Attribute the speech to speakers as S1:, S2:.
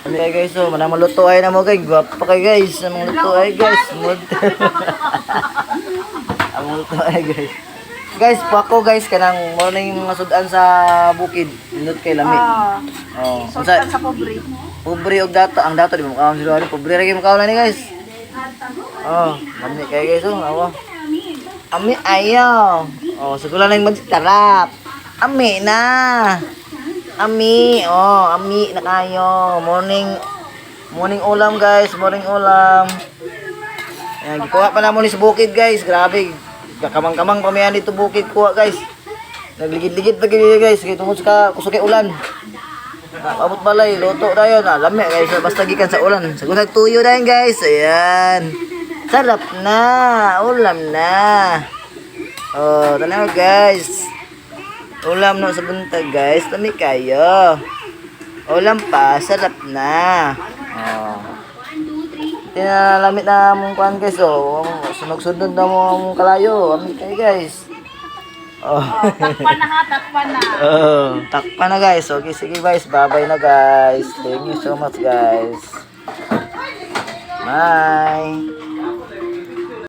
S1: Ano kay guys, oh, manang maluto ay na mo kay gwapa kay guys. Ang luto ay guys. Ang luto ay guys. Guys, pa ako guys kanang morning mga sudan sa bukid. Nindot kay lami. Oh,
S2: sultan
S1: unsa
S2: sa pobre.
S1: pobre og dato, ang dato di mo kaon sila pobre ra gyud mo kaon ni guys. Oh, lami kay guys oh, awa. Ami ayaw. Oh, siguro lang magtarap. Ami na. Ami, oh, ami na kayo. Morning morning ulam guys, morning ulam. Ayan, gikuha pa na mo ni sa bukid guys. Grabe. Kakamang-kamang pamayan dito bukid kuha guys. Nagligid-ligid pa gini guys. Kaya tungkol sa kusog kay ulan. Ah, Abot balay, luto tayo na. Lami guys, basta gikan sa ulan. Siguro nagtuyo na guys. Ayan. Sarap na. Ulam na. Oh, tanaw guys. Ulam no sa buntag guys. Lami kayo. Ulam pa, sarap na. Oh. Tinalamit na mong kuhan guys, oh. Sunog-sunod na mo mong kalayo. Amit kayo guys. Oh.
S2: Takpan na ha, takpan na.
S1: oh, takpa na guys. Okay, sige guys. Bye-bye na guys. Thank you so much guys. Bye.